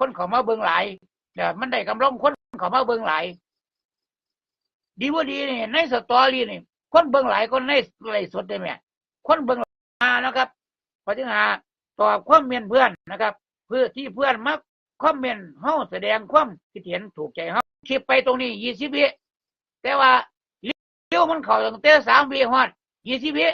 คนเขามาเบิ่งหลายเนี่ยมันได้กำลังคนเขามาเบิ่งหลายดีว่าดีนี่ในสตอรี่นี่ คนเบิ่งหลายคนในไลฟ์สดได้ไหมคนเบิ่งหลายมานะครับพอถึงหาตอบความเมียนเพื่อนนะครับ เพื่อที่เพื่อนมาคอมเมนต์เฮาแสดงความคิดเห็นถูกใจเฮาคลิปไปตรงนี้ยี่สิบวิแต่ว่าเลี้ยวมันเข้าตั้งแต่สามวิฮอดยี่สิบวิ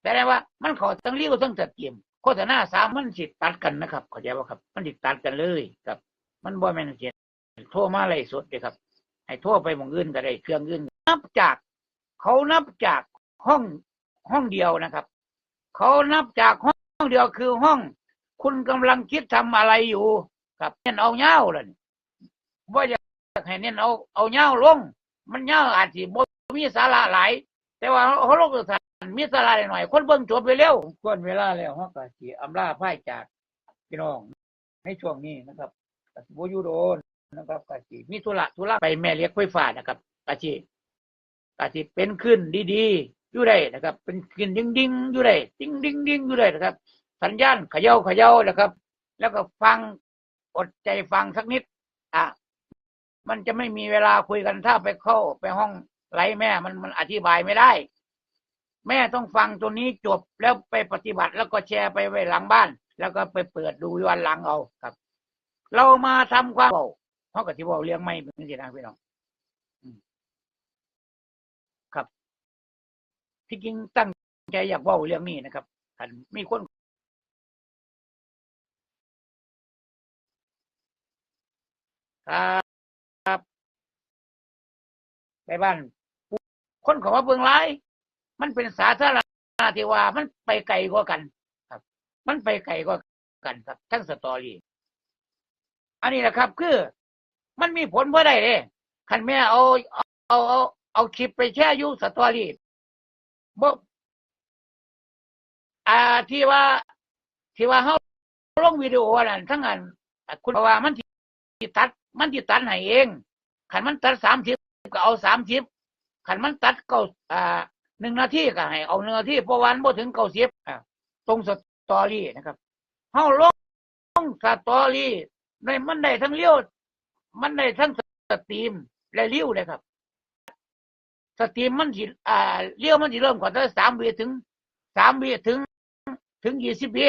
แต่ได้ว่ามันเข้าทั้งเลี้ยวทั้งตัดเกม ฆษณาสามมันสิตัดกันนะครับเข้าใจว่าครับ มันสิตัดกันเลยครับ มันบ่แม่นเสียโทรมาไล่สดเด้ครับให้โทรไปหมองอื่นก็ได้เครื่องอื่นนับจาก เขานับจากห้องห้องเดียวนะครับ เขานับจากห้องเดียวคือห้อง คุณกำลังคิดทำอะไรอยู่ครับเน้นเอาเงาเลยว่าอยากให้เน้นเอาเอาเงาลง มันเงาอาจจะบ่มีสาระหลายแต่ว่าเขาลงสาร มีสาระหน่อยคนเบิ่งจบไปเร็วควรเวลาแล้วฮะก็สิอำลาพ่ายจากพี่น้องในช่วงนี้นะครับก็สิบ่อยู่โดนนะครับก็สิมีธุระธุระไปแม่เลี้ยงไฟฟ้านะครับก็สิก็สิเป็นขึ้นดีๆอยู่ได้นะครับ เป็นขึ้นดิ่งๆอยู่ได้ดิ่งๆดิ่งอยู่ได้นะครับ สัญญาณเขย่าเขย่านะครับ แล้วก็ฟังอดใจฟังสักนิด อะมันจะไม่มีเวลาคุยกันถ้าไปเข้าไปห้องไล่แม่มันมันอธิบายไม่ได้ แม่ต้องฟังตัวนี้จบแล้วไปปฏิบัติแล้วก็แชร์ไปไว้หลังบ้าน แล้วก็ไปเปิดดูวันหลังเอาครับ เรามาทำความเบาเพราะกับที่บอกเลี้ยงไม่เป็นสินะพี่น้องอืมครับ ที่จริงตั้งใจอยากเว่าเรื่องนี้นะครับท่านมีคนครับไปบ้านคนของว่าเบืองไร มันเป็นสาธารณะที่ว่ามันไปไกลกว่ากัน ครับ มันไปไกลกว่ากันครับ ทั้งสตอรี่อันนี้แหละครับ คือ มันมีผลเพื่อได้เลยคันแม่เอาเอาเอาเอาเอาคลิปไปแช่อยูสตอรี่บ่อ่าที่ว่าที่ว่าเขาลงวิดีโอนั่นทั้งอันคุณว่ามันที่ตัด มันที่ตัดให้เองขันมันตัดสามทิปก็เอาสามทิปขันมันตัดเก้าอ่า หนึ่งนาทีก็ให้เอาหนึ่งนาทีเพระวันบ่ถึงเก้าสิบอ่าตรงสตอรี่นะครับเฮาลงสตอรี่ในมันได้ทั้งเลี้ยวมันได้ทั้งสตรีมและเลี้ยวเลยครับ สตรีมมันสิอ่าเลี้ยวมันสิเริ่มก่อนตั้งสามวิถึงสามวิถึง ถึงยี่สิบวิ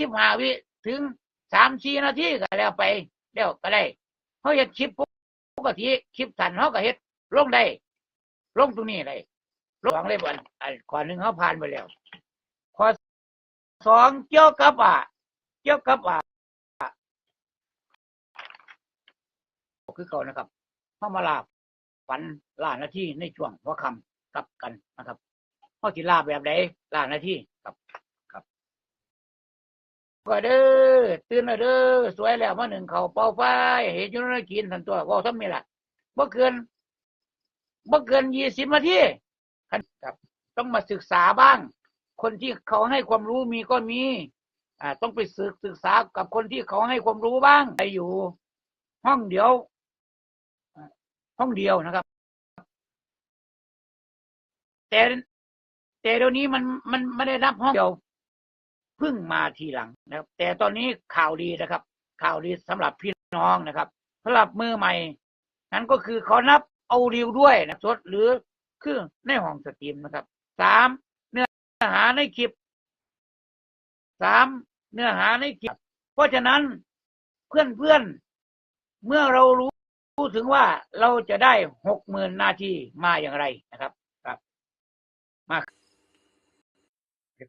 สิบห้าวิถึงสามสี่นาทีก็แล้วไปแล้วก็ได้เขาเฮ็ดคลิปปกติคลิปสันเขาก็เฮ็ดลงได้ลงตรงนี้ได้ลง สองเลยบ่อนอันข้อหนึ่งเขาผ่านไปแล้วข้อสองเกี่ยวกับอะเกี่ยวกับอะคือเก่านะครับเขามาลาบฝันลาหน้าที่ในช่วงหัวคำกลับกันนะครับเขาสิลาแบบไหนลาหน้าที่ครับก็เด้อตื่นแล้วเด้อสวยแล้วมาหนึ่งเขาเป่าไฟเห็นอยู่นั่นกินทันตัวว่าทำนี่ล่ะบ่เกินบ่เกินยี่สิบนาที ครับ ต้องมาศึกษาบ้าง คนที่เขาให้ความรู้มีก็มี อ่า ต้องไปศึกศึกษากับคนที่เขาให้ความรู้บ้างไปอยู่ ห้องเดียว ห้องเดียวนะครับ แต่แต่เดี๋ยวนี้มันมันไม่ได้รับห้องเดียวเพิ่งมาทีหลังนะครับ แต่ตอนนี้ข่าวดีนะครับ ข่าวดีสำหรับพี่น้องนะครับสำหรับมือใหม่ นั้นก็คือเขานับเอาริวด้วยนะสดหรือ คือในห้องสตรีมนะครับสามเนื้อหาในคลิปสามเนื้อหาในคลิป เพราะฉะนั้นเพื่อนเพื่อนเมื่อเรารู้รู้ถึงว่าเราจะได้หกหมื่นนาทีมาอย่างไรนะครับ ครับมา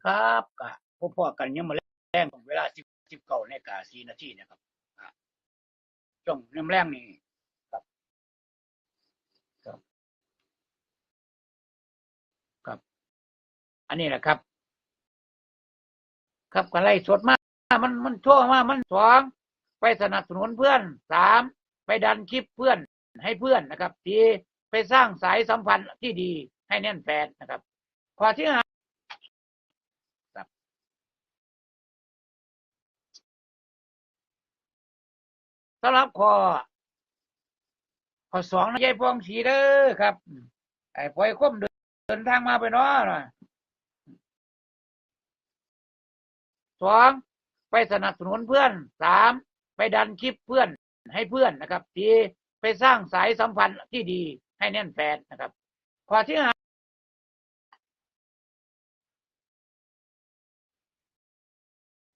ครับก็พบพอกันยังมาแรงเวลาสิบสิบเก้าในกาสีนาทีนะครับอ่าช่วงน้ำแรงนี่ครับครับ ครับ อันนี้แหละครับ ครับก็ไล่สดมากมันมันชั่วมากมันสองไปสนับสนุนเพื่อนสามไปดันคลิปเพื่อนให้เพื่อนนะครับสี่ไปสร้างสายสัมพันธ์ที่ดีให้แน่นแฟนนะครับข้อที่ห้าสำหรับข้อข้อสองนะยายพวงสีเด้อครับไอ้ปล่อยคมเดินเดินทางมาไปเนาะ สองไปสนับสนุนเพื่อนสามไปดันคลิปเพื่อนให้เพื่อนนะครับสี่ไปสร้างสายสัมพันธ์ที่ดีให้แน่นแฟนนะครับข้อที่ห้า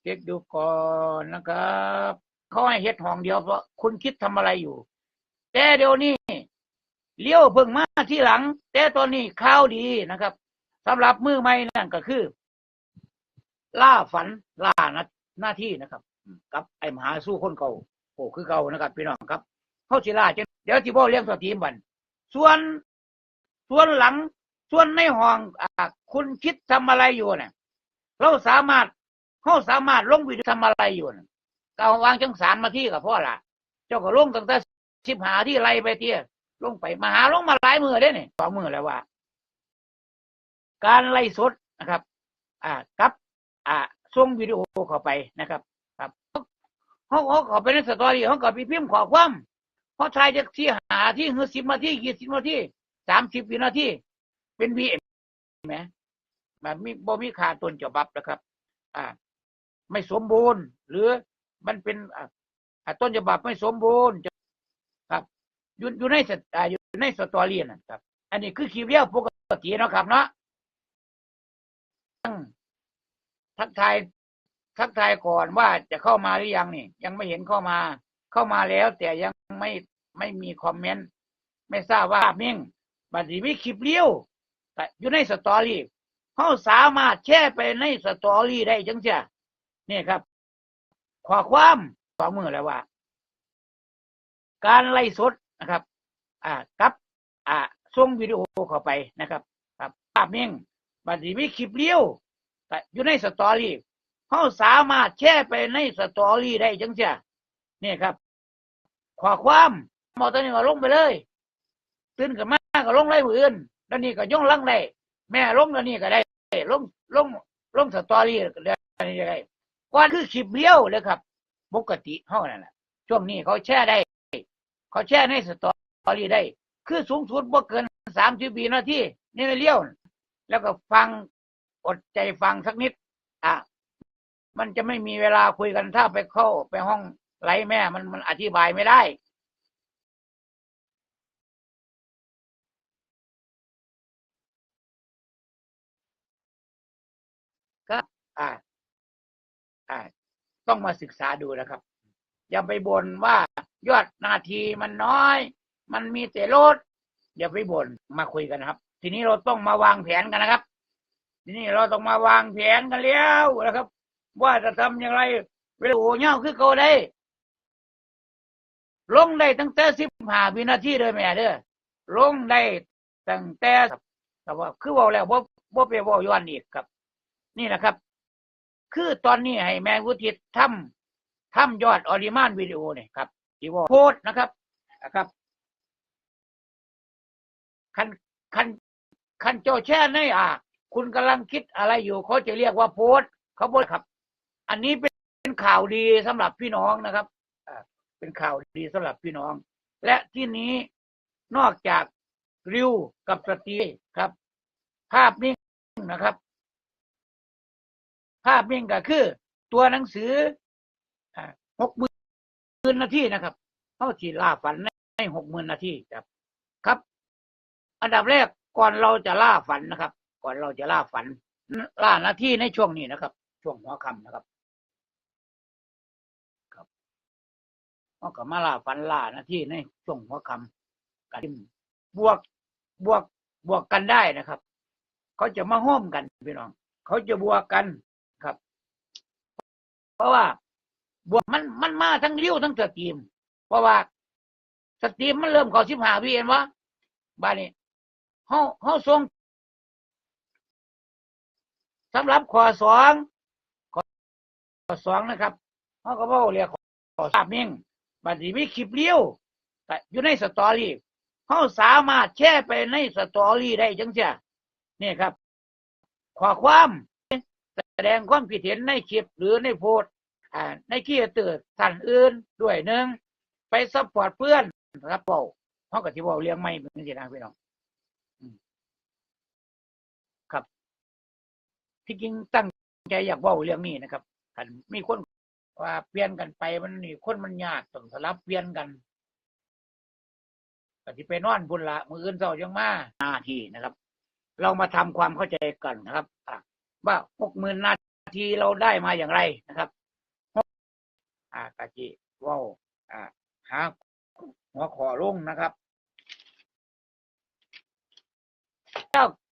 เช็คดูก่อนนะครับเขาให้เฮ็ดห้องเดียวเพราะคุณคิดทำอะไรอยู่ แต่เดี๋ยวนี้เลี้ยวเพิ่งมาที่หลัง แต่ตอนนี้ข้าวดีนะครับสำหรับมือใหม่นั่นก็คือ ล่าฝันล่านะหน้าที่นะครับกับไอ้มหาสู้คนเก่าโอ้คือเก่านะครับ พี่น้องครับเขาสิล่าจะเดี๋ยวที่บอเลี้ยงสตรีมบันส่วนส่วนหลังส่วนในห้องอคุณคิดทำอะไรอยู่เนี่ยเราสามารถเขาสามารถลงวิดีโอทำอะไรอยู่น่ะก็เอาวางจังสามมาที่กับพ่อละเจ้าก็ลงตั้งแต่สิบหาที่ไล่ไปเตี้ยลงไปมาหาลงมาหลายมือได้เนี่ยสองมือแล้วว่า การไล่สดนะครับ อ่ากับ อ่าส่งวิดีโอเข้าไปนะครับ ครับเขาเขาเขาไปในสตอรี่เขาก็ไปพิมพ์ขอความเพราะชายจะที่หาที่เงือสิบนาทียี่สิบนาทีสามสิบวินาทีเป็นวีเอ็มไหมแบบมีบ่มีขาต้นฉบับนะครับ อ่า ไม่สมบูรณ์ หรือมันเป็นอ่าต้นฉบับไม่สมบูรณ์ครับอยู่อยู่ในสตอ่าอยู่ในสตอรี่นะครับ อันนี้คือคลิปเรียวปกตินะครับเนาะ ทักทายทักทายก่อนว่าจะเข้ามาหรือยังนี่ ยังไม่เห็นเข้ามา เข้ามาแล้ว แต่ยังไม่ไม่มีคอมเมนต์ไม่ทราบว่ามิ่งบัดนี้มีคลิปเลี้ยวแต่อยู่ในสตอรี่เขาสามารถแชร์ไปในสตอรี่ได้จังเสียนี่ครับ ขอความสองมือแล้วว่า การไล่สดนะครับ อ่ากับอ่าส่งวิดีโอเข้าไปนะครับ ครับภาพนิ่งบัดนี้มีคลิปเลี้ยว อยู่ในสตอรี่เขาสามารถแชร์ไปในสตอรี่ได้จังเสียนี่ครับ ขอความหมอตัวนี้ก็ลงไปเลย ตื่นกับมาก็ลงไล่มืออื่นแล้วนี่ก็ย่องลังได้แม่ลงแล้วนี่ก็ได้ลงลงลงสตอรี่ได้ได้ก่อนคือคลิปเดียวเลยครับปกติเท่านั้นแหละช่วงนี้เขาแชร์ได้ เขาแชร์ในสตอรี่ได้ คือสูงสุดบ่เกินสามสิบวินาทีนี่เลี้ยว แล้วก็ฟัง อดใจฟังสักนิด อะ มันจะไม่มีเวลาคุยกันถ้าไปเข้าไปห้องไลฟ์แม่มันมันอธิบายไม่ได้ก็อ่า อ่า ต้องมาศึกษาดูนะครับ อย่าไปบ่นว่ายอดนาทีมันน้อย มันมีแต่ลดอย่าไปบ่นมาคุยกันครับ ทีนี้เราต้องมาวางแผนกันนะครับ ทีนี้เราต้องมาวางแผนกันแล้วนะครับ ว่าจะทำอย่างไรเวลาโอ้เงาคือเขาได้ ลงได้ตั้งแต่สิบห้าวินาทีเลยแม่เด้อลงได้ตั้งแต่แต่ว่าคือว่าแล้วว่าว่าไปว่าย้อนอีกครับ นี่นะครับ คือตอนนี้ให้แม่วุฒิทำทำยอดออริมานวิดีโอเนี่ยครับที่ว่าโพสนะครับนะครับคันคันคันโจแช่ในอะ คุณกำลังคิดอะไรอยู่เขาจะเรียกว่าโพสเขาบอกครับ อันนี้เป็นข่าวดีสำหรับพี่น้องนะครับเป็นข่าวดีสำหรับพี่น้อง และที่นี้นอกจากริวกับสตีครับ ภาพนิ่งนะครับ ภาพนิ่งก็คือ ตัวหนังสือหกหมื่นนาทีนะครับเขาจีล่าฝันในหกหมื่นนาทีครับ ครับ อันดับแรกก่อนเราจะล่าฝันนะครับ ก่อนเราจะล่าฝัน ล่านาที่ในช่วงนี้นะครับ ช่วงหัวค่ำนะครับ ครับเขาก็มาล่าฝันล่านาที่ในช่วงหัวค่ำกันบวกบวกบวกกันได้นะครับ เขาจะมาห้อมกันพี่น้อง เขาจะบวกกันครับ เพราะว่าบวกมันมันมาทั้งเลี้ยวทั้งสตรีม เพราะว่าสตรีมมันเริ่มขอสิบห้าวิเห็นวะบ้านนี้เขาเขาส่ง สำหรับข้อสองข้อสองนะครับเขาก็บอกเรียกข้อสามเองบัดนี้มีคลิปเลี้ยวแต่อยู่ในสตอรี่เขาสามารถแชร์ไปในสตอรี่ได้จังเสียนี่ครับข้อความแสดงความคิดเห็นในคลิปหรือในโพสต์ในขี้เตือนท่านอื่นด้วยหนึ่งไปซัพพอร์ตเพื่อนนะครับเป่าเขากับที่บอกเลี้ยงไม่เหมือนกันนะพี่น้องครับ ที่จริงตั้งใจอยากว่าเรื่องนี้นะครับท่านมีคนว่าเปลี่ยนกันไปมันนี่คนมันยากต้องสลับเปลี่ยนกันก็ที่ไปนอนพุ่นละมืออื่นเสาร์ยังมาหน้าที่นะครับ เรามาทำความเข้าใจกันนะครับว่าหกหมื่นนาทีเราได้มาอย่างไรนะครับอากะจิว้าอ่าหาหัวขอลงนะครับเจ้า